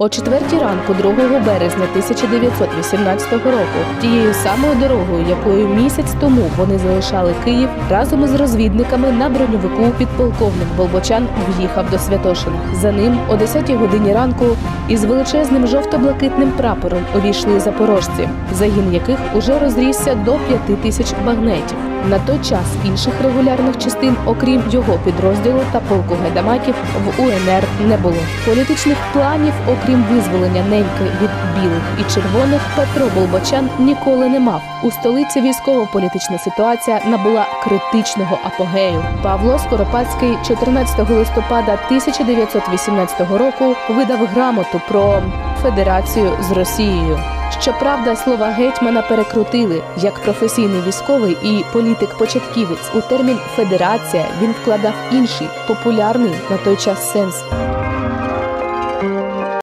О четвертій ранку, 2 березня 1918 року, тією самою дорогою, якою місяць тому вони залишали Київ, разом із розвідниками на броньовику підполковник Болбочан в'їхав до Святошина. За ним о 10 годині ранку із величезним жовто-блакитним прапором увійшли запорожці, загін яких уже розрісся до п'яти тисяч багнетів. На той час інших регулярних частин, окрім його підрозділу та полку гайдамаків, в УНР не було. Політичних планів, окрім визволення неньки від білих і червоних, Петро Болбочан ніколи не мав. У столиці військово-політична ситуація набула критичного апогею. Павло Скоропадський 14 листопада 1918 року видав грамоту про федерацію з Росією. Щоправда, слова гетьмана перекрутили як професійний військовий і політик-початківець. У термін федерація він вкладав інший популярний на той час сенс.